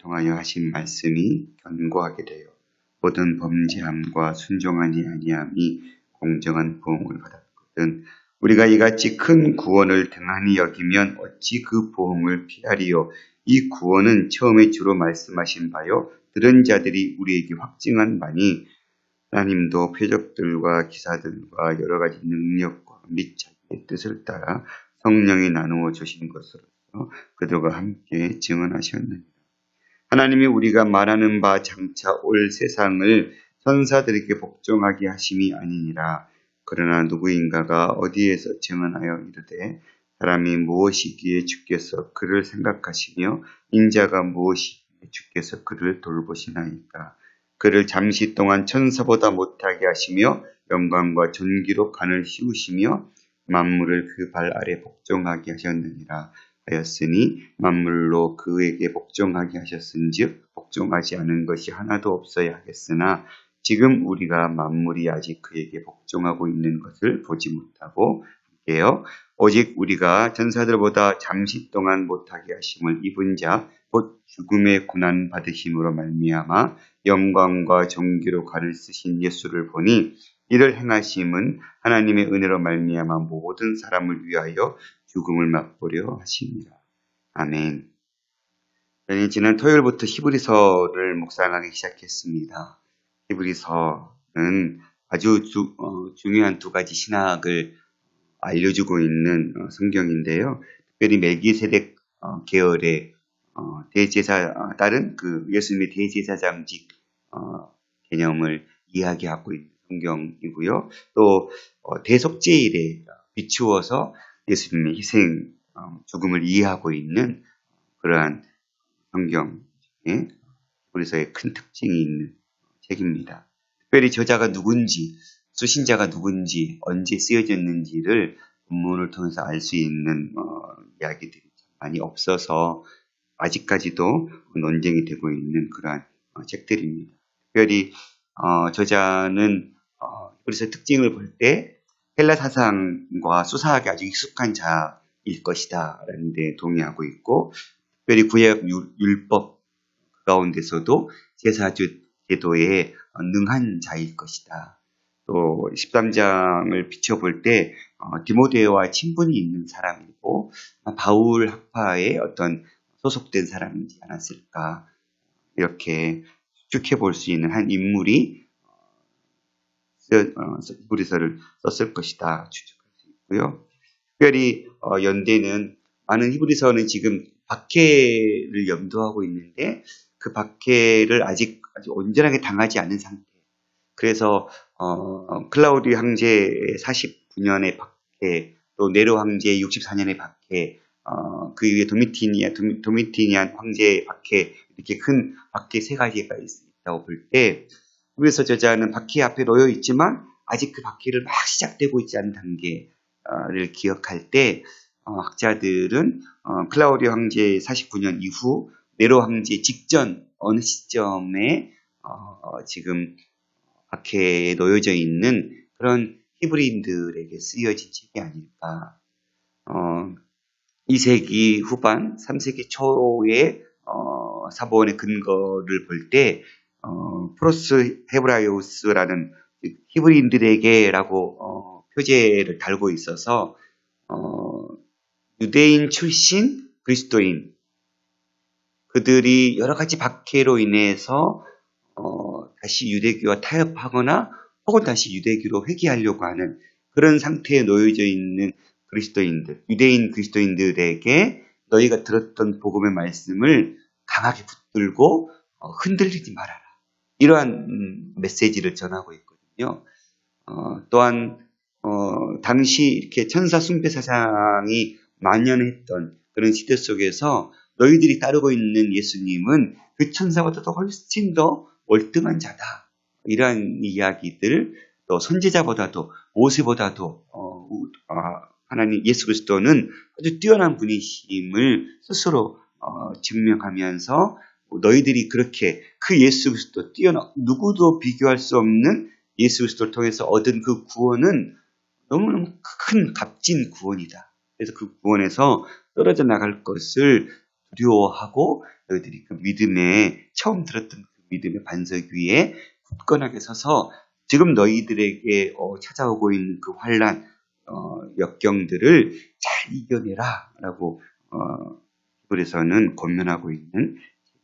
통하여 하신 말씀이 견고하게 되어 모든 범죄함과 순종하니 아니함이 공정한 보응을 받았거든. 우리가 이같이 큰 구원을 등한히 여기면 어찌 그 보응을 피하리요. 이 구원은 처음에 주로 말씀하신 바요. 들은 자들이 우리에게 확증한 바니 하나님도 표적들과 기사들과 여러 가지 능력과 및 자기의 뜻을 따라 성령이 나누어 주신 것으로서 그들과 함께 증언하셨느니라. 하나님이 우리가 말하는 바 장차 올 세상을 천사들에게 복종하게 하심이 아니니라. 그러나 누구인가가 어디에서 증언하여 이르되 사람이 무엇이기에 주께서 그를 생각하시며 인자가 무엇이기에 주께서 그를 돌보시나이까. 그를 잠시 동안 천사보다 못하게 하시며 영광과 존귀로 간을 씌우시며 만물을 그 발 아래 복종하게 하셨느니라 하였으니 만물로 그에게 복종하게 하셨은즉 복종하지 않은 것이 하나도 없어야 하겠으나 지금 우리가 만물이 아직 그에게 복종하고 있는 것을 보지 못하고 함께요. 오직 우리가 전사들보다 잠시 동안 못하게 하심을 입은 자, 곧 죽음의 고난 받으심으로 말미암아 영광과 존귀로 가를 쓰신 예수를 보니 이를 행하심은 하나님의 은혜로 말미암아 모든 사람을 위하여 죽음을 맛보려 하십니다. 아멘. 저는 지난 토요일부터 히브리서를 묵상하기 시작했습니다. 히브리서는 아주 주, 어, 중요한 두 가지 신학을 알려주고 있는 어, 성경인데요. 특별히 멜기세덱 어, 계열의 어, 대제사 어, 다른 그 예수님의 대제사장직 어, 개념을 이야기하고 있는 성경이고요. 또 어, 대속제일에 비추어서 예수님의 희생 어, 죽음을 이해하고 있는 그러한 성경에 우리서의 큰 특징이 있는 책입니다. 특별히 저자가 누군지, 수신자가 누군지, 언제 쓰여졌는지를 본문을 통해서 알 수 있는 어, 이야기들이 많이 없어서 아직까지도 논쟁이 되고 있는 그러한 어, 책들입니다. 특별히 어, 저자는 어, 그래서 특징을 볼 때 헬라 사상과 수사학에 아주 익숙한 자일 것이다 라는 데 동의하고 있고 특별히 구약 율법 가운데서도 제사주 제도에 능한 자일 것이다. 또 13장을 비춰볼 때 어, 디모데와 친분이 있는 사람이고 바울 학파의 어떤 소속된 사람이지 않았을까 이렇게 추측해 볼 수 있는 한 인물이 어, 썼을 것이다 추측할 수 있고요. 특별히 어, 연대는 많은 히브리서는 지금 박해를 염두하고 있는데 그 박해를 아직 아주 온전하게 당하지 않은 상태. 그래서 어, 클라우디 황제의 49년의 박해, 또 네로 황제의 64년의 박해, 어, 그 위에 도미티니아, 도미, 티니안 황제의 박해, 이렇게 큰 박해 세 가지가 있다고 볼 때, 그래서 저자는 박해 앞에 놓여 있지만, 아직 그 박해를 막 시작되고 있지 않은 단계를 기억할 때, 어, 학자들은 어, 클라우디 황제 49년 이후 네로 황제 직전 어느 시점에 어, 지금 박해에 놓여져 있는 그런 히브리인들에게 쓰여진 책이 아닐까. 어, 2세기 후반, 3세기 초의 어, 사본의 근거를 볼 때, 어, 프로스 헤브라이우스라는 히브리인들에게라고 어, 표제를 달고 있어서 어, 유대인 출신 그리스도인 그들이 여러 가지 박해로 인해서 어, 다시 유대교와 타협하거나 혹은 다시 유대교로 회귀하려고 하는 그런 상태에 놓여져 있는 그리스도인들, 유대인 그리스도인들에게 너희가 들었던 복음의 말씀을 강하게 붙들고 어, 흔들리지 말아라. 이러한 음, 메시지를 전하고 있거든요. 어, 또한 어, 당시 이렇게 천사 숭배 사상이 만연했던 그런 시대 속에서 너희들이 따르고 있는 예수님은 그 천사보다도 훨씬 더 월등한 자다. 이러한 이야기들, 또 선지자보다도 모세보다도 어, 아, 하나님 예수 그리스도는 아주 뛰어난 분이심을 스스로 어, 증명하면서 너희들이 그렇게 그 예수 그리스도 뛰어나 누구도 비교할 수 없는 예수 그리스도를 통해서 얻은 그 구원은 너무너무 큰 값진 구원이다. 그래서 그 구원에서 떨어져 나갈 것을 두려워하고 너희들이 그 믿음에 처음 들었던 그 믿음의 반석 위에 굳건하게 서서 지금 너희들에게 어, 찾아오고 있는 그 환란 어, 역경들을 잘 이겨내라라고 어, 히브리서는 권면하고 있는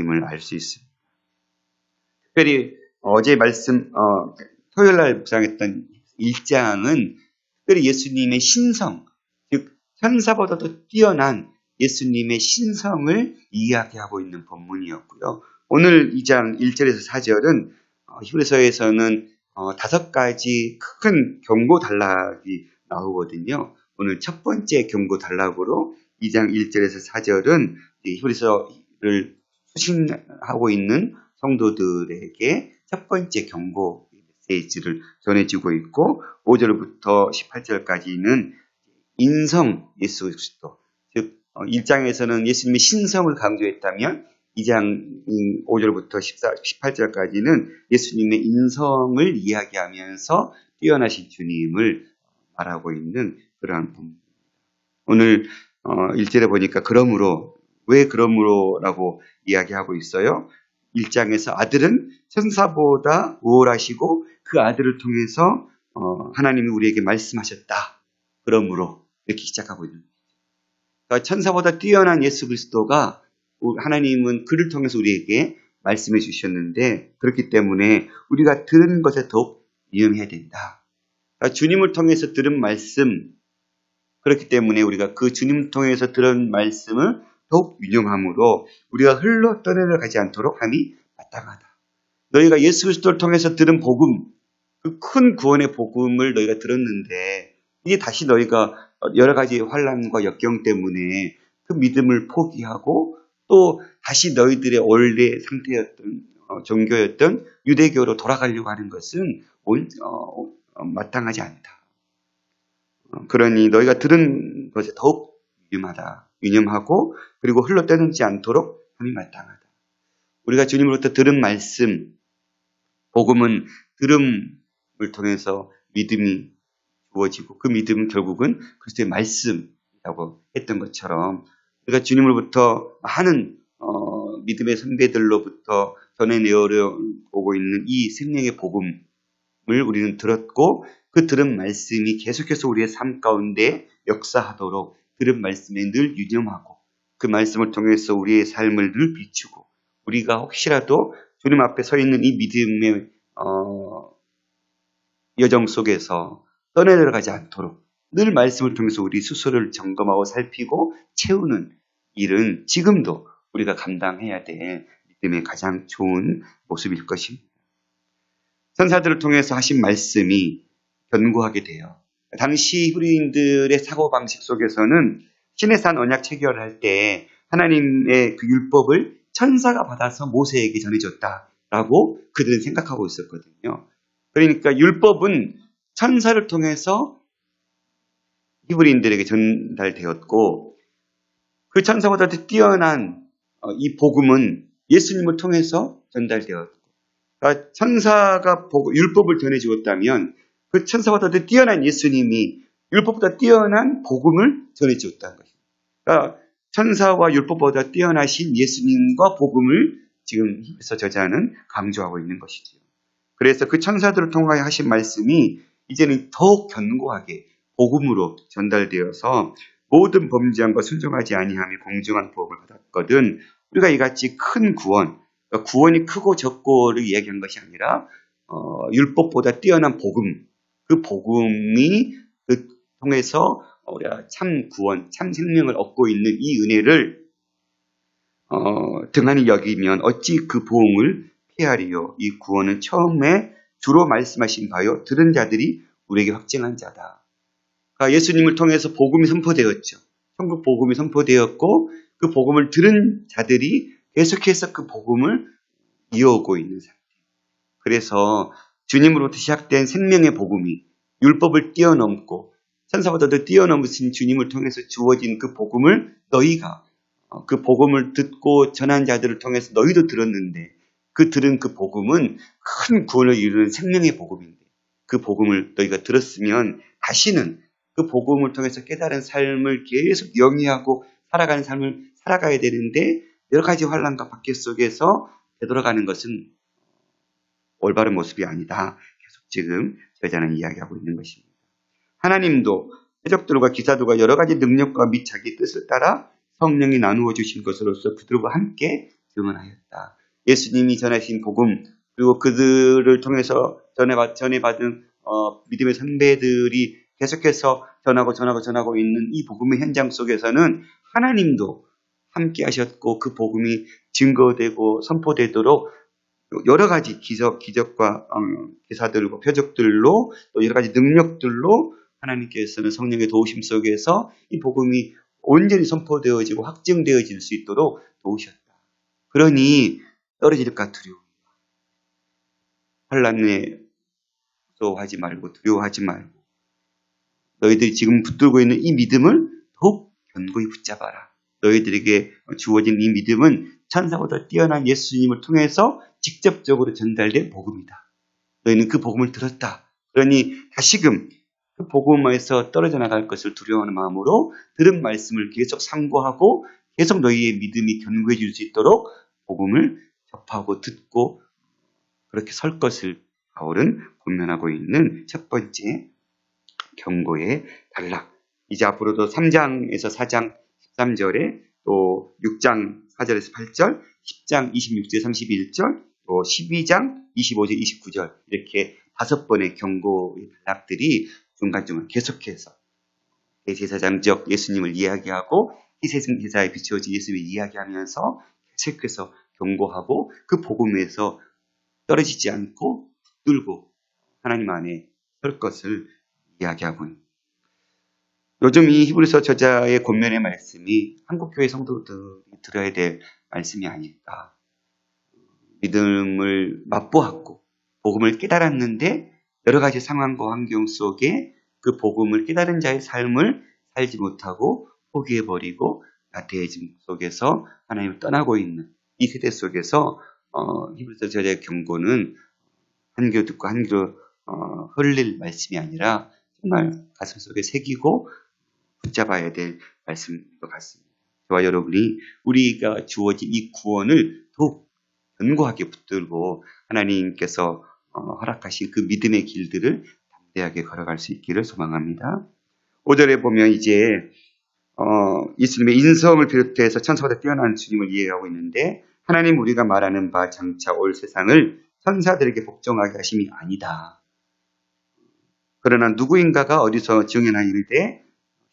힘을 알 수 있습니다. 특별히 어제 말씀 어, 토요일 날 묵상했던 1장은 특별히 예수님의 신성, 즉 천사보다도 뛰어난 예수님의 신성을 이야기하고 있는 본문이었고요. 오늘 2장 1절에서 4절은 어, 히브리서에서는 어, 다섯 가지 큰 경고 단락이 나오거든요. 오늘 첫 번째 경고 단락으로 2장 1절에서 4절은 히브리서를 수신하고 있는 성도들에게 첫 번째 경고 메시지를 전해지고 있고 5절부터 18절까지는 인성 예수 그리스도 즉 1장에서는 예수님의 신성을 강조했다면 2장 5절부터 14, 18절까지는 예수님의 인성을 이야기하면서 뛰어나신 주님을 말하고 있는 그러한 부분입니다. 오늘 1절에 어, 보니까 그러므로 왜 그러므로라고 이야기하고 있어요. 1장에서 아들은 천사보다 우월하시고 그 아들을 통해서 어, 하나님이 우리에게 말씀하셨다. 그러므로 이렇게 시작하고 있는 거죠. 그러니까 천사보다 뛰어난 예수 그리스도가 하나님은 그를 통해서 우리에게 말씀해 주셨는데 그렇기 때문에 우리가 들은 것에 더욱 이용해야 된다. 그러니까 주님을 통해서 들은 말씀 그렇기 때문에 우리가 그 주님을 통해서 들은 말씀을 더욱 유념함으로 우리가 흘러 떠내려가지 않도록 함이 마땅하다. 너희가 예수 그리스도를 통해서 들은 복음, 그 큰 구원의 복음을 너희가 들었는데 이게 다시 너희가 여러 가지 환란과 역경 때문에 그 믿음을 포기하고 또 다시 너희들의 원래 상태였던 어, 종교였던 유대교로 돌아가려고 하는 것은 온, 어, 어, 마땅하지 않다. 어, 그러니 너희가 들은 것에 더욱 유념하다. 유념하고 그리고 흘러떼는지 않도록 함이 마땅하다. 우리가 주님으로부터 들은 말씀, 복음은 들음을 통해서 믿음이 주어지고 그 믿음은 결국은 그리스도의 말씀이라고 했던 것처럼 우리가 주님으로부터 하는 어, 믿음의 선배들로부터 전해내어 오고 있는 이 생명의 복음을 우리는 들었고 그 들은 말씀이 계속해서 우리의 삶 가운데 역사하도록 들은 말씀에 늘 유념하고 그 말씀을 통해서 우리의 삶을 늘 비추고 우리가 혹시라도 주님 앞에 서 있는 이 믿음의 어, 여정 속에서 떠내려가지 않도록 늘 말씀을 통해서 우리 스스로를 점검하고 살피고 채우는 일은 지금도 우리가 감당해야 될 믿음의 가장 좋은 모습일 것입니다. 선사들을 통해서 하신 말씀이 견고하게 돼요. 당시 히브리인들의 사고방식 속에서는 신의산 언약 체결을 할때 하나님의 그 율법을 천사가 받아서 모세에게 전해줬다라고 그들은 생각하고 있었거든요. 그러니까 율법은 천사를 통해서 히브리인들에게 전달되었고 그 천사보다 도 뛰어난 어, 이 복음은 예수님을 통해서 전달되었고 그러니까 천사가 율법을 전해주었다면 그 천사보다 도 뛰어난 예수님이 율법보다 뛰어난 복음을 전해주었다는 것입니다. 그러니까 천사와 율법보다 뛰어나신 예수님과 복음을 지금 히브리서 저자는 강조하고 있는 것이죠. 그래서 그 천사들을 통하여 하신 말씀이 이제는 더욱 견고하게 복음으로 전달되어서 모든 범죄함과 순종하지 아니함이 공정한 복을 받았거든 우리가 이같이 큰 구원, 그러니까 구원이 크고 적고를 이야기한 것이 아니라 어, 율법보다 뛰어난 복음, 그 복음이 그 통해서 우리가 참 구원, 참 생명을 얻고 있는 이 은혜를 어, 등한히 여기면 어찌 그 보응을 피하리요? 이 구원은 처음에 주로 말씀하신 바요. 들은 자들이 우리에게 확증한 자다. 그러니까 예수님을 통해서 복음이 선포되었죠. 천국 복음이 선포되었고 그 복음을 들은 자들이 계속해서 그 복음을 이어오고 있는 상태. 그래서 주님으로부터 시작된 생명의 복음이 율법을 뛰어넘고 천사보다도 뛰어넘으신 주님을 통해서 주어진 그 복음을 너희가 어, 그 복음을 듣고 전한 자들을 통해서 너희도 들었는데 그 들은 그 복음은 큰 구원을 이루는 생명의 복음인데 그 복음을 너희가 들었으면 다시는 그 복음을 통해서 깨달은 삶을 계속 영위하고 살아가는 삶을 살아가야 되는데 여러 가지 환란과 박해 속에서 되돌아가는 것은 올바른 모습이 아니다. 계속 지금 여자는 이야기하고 있는 것입니다. 하나님도 해적들과 기사들과 여러 가지 능력과 및 자기 뜻을 따라 성령이 나누어 주신 것으로서 그들과 함께 증언하였다. 예수님이 전하신 복음 그리고 그들을 통해서 전해 받은 어, 믿음의 선배들이 계속해서 전하고 전하고 전하고 있는 이 복음의 현장 속에서는 하나님도 함께 하셨고 그 복음이 증거되고 선포되도록 여러 가지 기적, 기적과 어, 기사들과 표적들로 또 여러 가지 능력들로 하나님께서는 성령의 도우심 속에서 이 복음이 온전히 선포되어지고 확증되어질 수 있도록 도우셨다. 그러니 떨어질까 두려워. 환란에 무서워하지 말고 두려워하지 말고 너희들이 지금 붙들고 있는 이 믿음을 더욱 견고히 붙잡아라. 너희들에게 주어진 이 믿음은 천사보다 뛰어난 예수님을 통해서 직접적으로 전달된 복음이다. 너희는 그 복음을 들었다. 그러니 다시금 그 복음에서 떨어져 나갈 것을 두려워하는 마음으로 들은 말씀을 계속 상고하고 계속 너희의 믿음이 견고해질 수 있도록 복음을 접하고 듣고 그렇게 설 것을 바울은 권면하고 있는 첫 번째 경고의 단락. 이제 앞으로도 3장에서 4장 13절에 또 6장 4절에서 8절, 10장 26절 31절, 또 12장 25절 29절 이렇게 다섯 번의 경고의 단락들이 중간중간 계속해서 대제사장적 예수님을 이야기하고 희생 제사에 비추어진 예수님을 이야기하면서 계속해서 경고하고 그 복음에서 떨어지지 않고 붙들고 하나님 안에 설 것을 이야기하고 있습니다. 요즘 이 히브리서 저자의 권면의 말씀이 한국 교회 성도들이 들어야 될 말씀이 아닐까. 믿음을 맛보았고 복음을 깨달았는데 여러 가지 상황과 환경 속에 그 복음을 깨달은 자의 삶을 살지 못하고 포기해버리고 나태해짐 속에서 하나님을 떠나고 있는 이 세대 속에서 어, 히브리서 저자의 경고는 한교 듣고 한교 어, 흘릴 말씀이 아니라 정말 가슴 속에 새기고 붙잡아야 될 말씀인 것 같습니다. 저와 여러분이 우리가 주어진 이 구원을 더욱 견고하게 붙들고 하나님께서 어, 허락하신 그 믿음의 길들을 담대하게 걸어갈 수 있기를 소망합니다. 5절에 보면 이제 어, 예수님의 인성을 비롯해서 천사보다 뛰어난 주님을 이해하고 있는데 하나님 우리가 말하는 바 장차 올 세상을 천사들에게 복종하게 하심이 아니다. 그러나 누구인가가 어디서 증언하이르되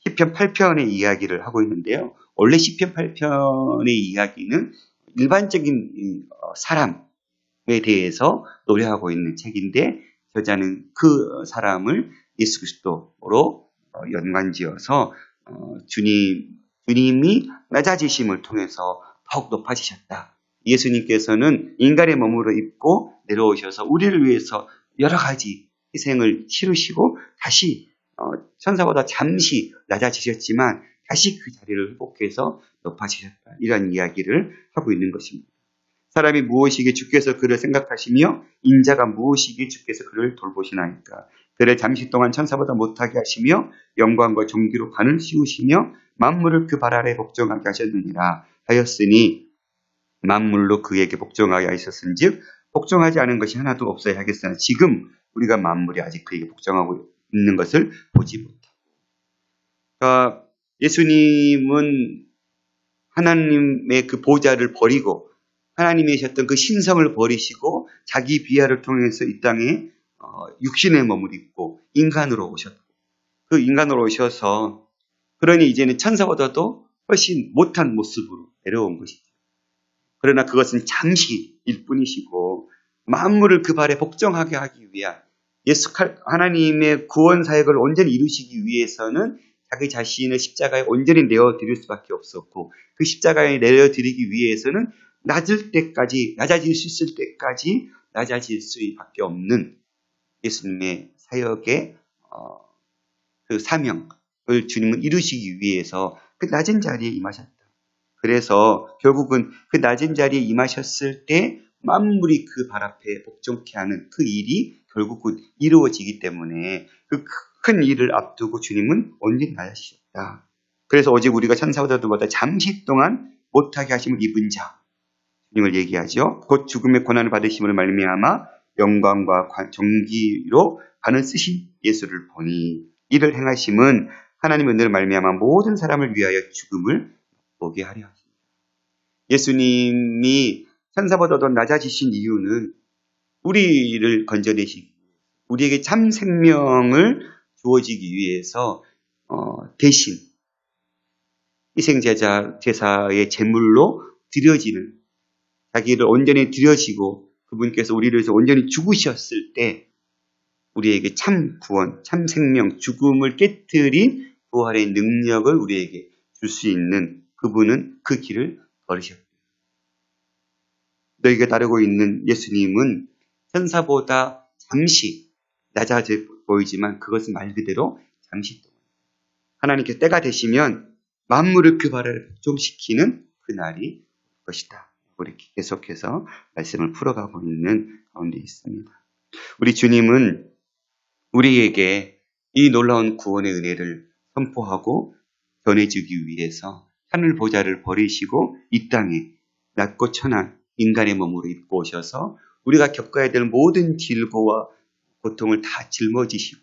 시편 8편의 이야기를 하고 있는데요. 원래 시편 8편의 이야기는 일반적인 어, 사람에 대해서 노래하고 있는 책인데 저자는 그 사람을 예수 그리스도로 어, 연관지어서 어, 주님 주님이 낮아지심을 통해서 더욱 높아지셨다. 예수님께서는 인간의 몸으로 입고 내려오셔서 우리를 위해서 여러 가지 희생을 치르시고 다시 어, 천사보다 잠시 낮아지셨지만 다시 그 자리를 회복해서 높아지셨다. 이런 이야기를 하고 있는 것입니다. 사람이 무엇이기에 주께서 그를 생각하시며 인자가 무엇이기에 주께서 그를 돌보시나이까. 그를 잠시 동안 천사보다 못하게 하시며 영광과 종기로 관을 씌우시며 만물을 그 발 아래 복종하게 하셨느니라 하였으니 만물로 그에게 복종하게 하셨은즉 복종하지 않은 것이 하나도 없어야 하겠으나 지금 우리가 만물이 아직 그에게 복종하고 있는 것을 보지 못하고. 그러니까 예수님은 하나님의 그 보좌를 버리고 하나님이셨던 그 신성을 버리시고 자기 비하를 통해서 이 땅에 어, 몸을 입고 인간으로 오셨고 그 인간으로 오셔서 그러니 이제는 천사보다도 훨씬 못한 모습으로 내려온 것이죠. 그러나 그것은 잠시일 뿐이시고 만물을 그 발에 복종하게 하기 위한 예수 하나님의 구원 사역을 온전히 이루시기 위해서는 자기 자신을 십자가에 온전히 내어 드릴 수밖에 없었고 그 십자가에 내려 드리기 위해서는 낮을 때까지 낮아질 수 있을 때까지 낮아질 수밖에 없는 예수님의 사역의 어, 그 사명을 주님은 이루시기 위해서 그 낮은 자리에 임하셨다. 그래서 결국은 그 낮은 자리에 임하셨을 때 만물이 그 발 앞에 복종케 하는 그 일이 결국은 이루어지기 때문에 그 큰 일을 앞두고 주님은 언제 낮아지셨다. 그래서 오직 우리가 천사보다도 보다 잠시 동안 못하게 하심을 입은 자 주님을 얘기하죠. 곧 죽음의 고난을 받으심으로 말미암아 영광과 관- 정기로 관을 쓰신 예수를 보니 이를 행하심은 하나님의 은혜로 말미암아 모든 사람을 위하여 죽음을 보게 하려 하십니다. 예수님이 천사보다 더 낮아지신 이유는 우리를 건져내시기 우리에게 참 생명을 주어지기 위해서 어, 대신 희생제자 제사의 제물로 드려지는 자기를 온전히 드려지고 그분께서 우리를 위해서 온전히 죽으셨을 때 우리에게 참 구원, 참 생명, 죽음을 깨뜨린 부활의 능력을 우리에게 줄 수 있는 그분은 그 길을 걸으셨다. 너희가 따르고 있는 예수님은 천사보다 잠시 낮아져 보이지만 그것은 말 그대로 잠시 동안 하나님께 때가 되시면 만물을 그 발을 좀 시키는 그날이 올 것이다. 이렇게 계속해서 말씀을 풀어가고 있는 가운데 있습니다. 우리 주님은 우리에게 이 놀라운 구원의 은혜를 선포하고 전해주기 위해서 하늘 보좌를 버리시고 이 땅에 낮고 천한 인간의 몸으로 입고 오셔서 우리가 겪어야 될 모든 질고와 고통을 다 짊어지시고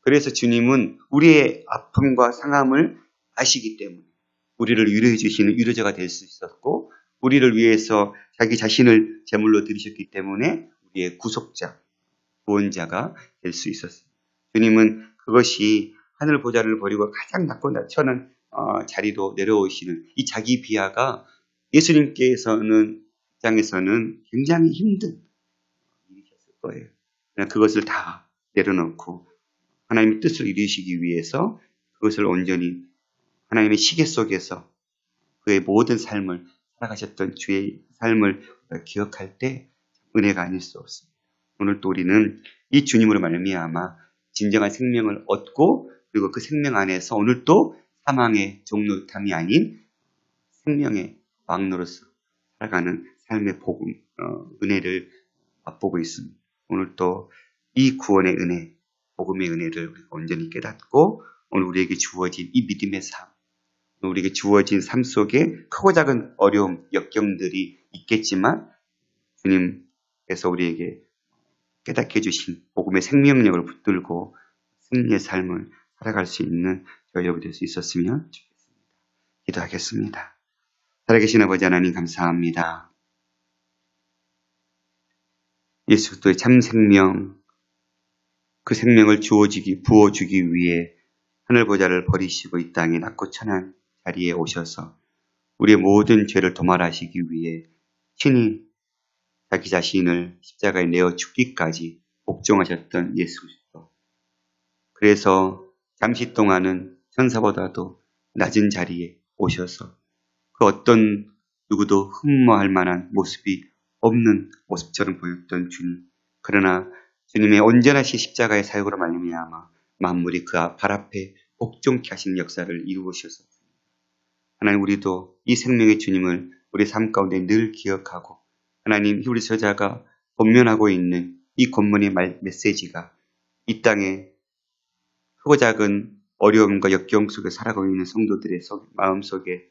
그래서 주님은 우리의 아픔과 상함을 아시기 때문에 우리를 위로해 주시는 위로자가 될 수 있었고 우리를 위해서 자기 자신을 제물로 드리셨기 때문에 우리의 구속자, 구원자가 될 수 있었습니다. 주님은 그것이 하늘 보좌를 버리고 가장 낮고 낮춰는 어, 자리로 내려오시는 이 자기 비하가 예수님께서는 입장에서는 굉장히 힘든 일이셨을 거예요. 그것을 다 내려놓고 하나님의 뜻을 이루시기 위해서 그것을 온전히 하나님의 시계 속에서 그의 모든 삶을 살아가셨던 주의 삶을 기억할 때 은혜가 아닐 수 없습니다. 오늘 또 우리는 이 주님으로 말미암아 진정한 생명을 얻고 그리고 그 생명 안에서 오늘 또 사망의 종로탐이 아닌 생명의 왕로로서 살아가는 삶의 복음, 어, 은혜를 맛보고 있습니다. 오늘 또 이 구원의 은혜, 복음의 은혜를 우리가 온전히 깨닫고 오늘 우리에게 주어진 이 믿음의 삶, 우리에게 주어진 삶 속에 크고 작은 어려움, 역경들이 있겠지만 주님께서 우리에게 깨닫게 해주신 복음의 생명력을 붙들고 승리의 삶을 살아갈 수 있는 저희 여러분 될 수 있었으면 좋겠습니다. 기도하겠습니다. 살아계신 아버지 하나님 감사합니다. 예수 그리스도의 참 생명, 그 생명을 주어지기, 부어주기 위해 하늘 보좌를 버리시고 이 땅에 낮고 천한 자리에 오셔서 우리의 모든 죄를 도말하시기 위해 친히 자기 자신을 십자가에 내어 죽기까지 복종하셨던 예수 그리스도. 그래서 잠시 동안은 천사보다도 낮은 자리에 오셔서 그 어떤 누구도 흠모할 만한 모습이 없는 모습처럼 보였던 주님. 그러나 주님의 온전하신 십자가의 사역으로 말미암아 만물이 그 발 앞에 복종케 하시는 역사를 이루으셨습니다. 하나님 우리도 이 생명의 주님을 우리 삶 가운데 늘 기억하고 하나님 히브리 서자가 본면하고 있는 이 본문의 말, 메시지가 이 땅에 크고 작은 어려움과 역경 속에 살아가고 있는 성도들의 속, 마음 속에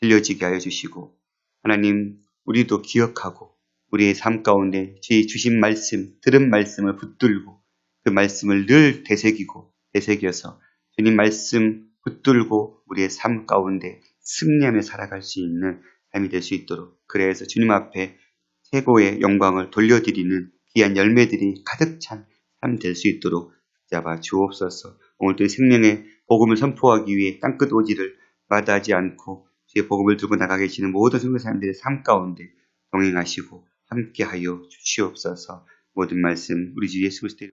들려지게 하여 주시고 하나님 우리도 기억하고 우리의 삶 가운데 주신 말씀, 들은 말씀을 붙들고 그 말씀을 늘 되새기고 되새겨서 주님 말씀 붙들고 우리의 삶 가운데 승리하며 살아갈 수 있는 삶이 될 수 있도록 그래서 주님 앞에 최고의 영광을 돌려드리는 귀한 열매들이 가득 찬 삶 될 수 있도록 잡아 주옵소서. 오늘도 이 생명의 복음을 선포하기 위해 땅끝 오지를 마다하지 않고 주의 복음을 들고 나가 계시는 모든 성도 사람들의 삶 가운데 동행하시고 함께하여 주시옵소서. 모든 말씀 우리 주 예수 그리스도의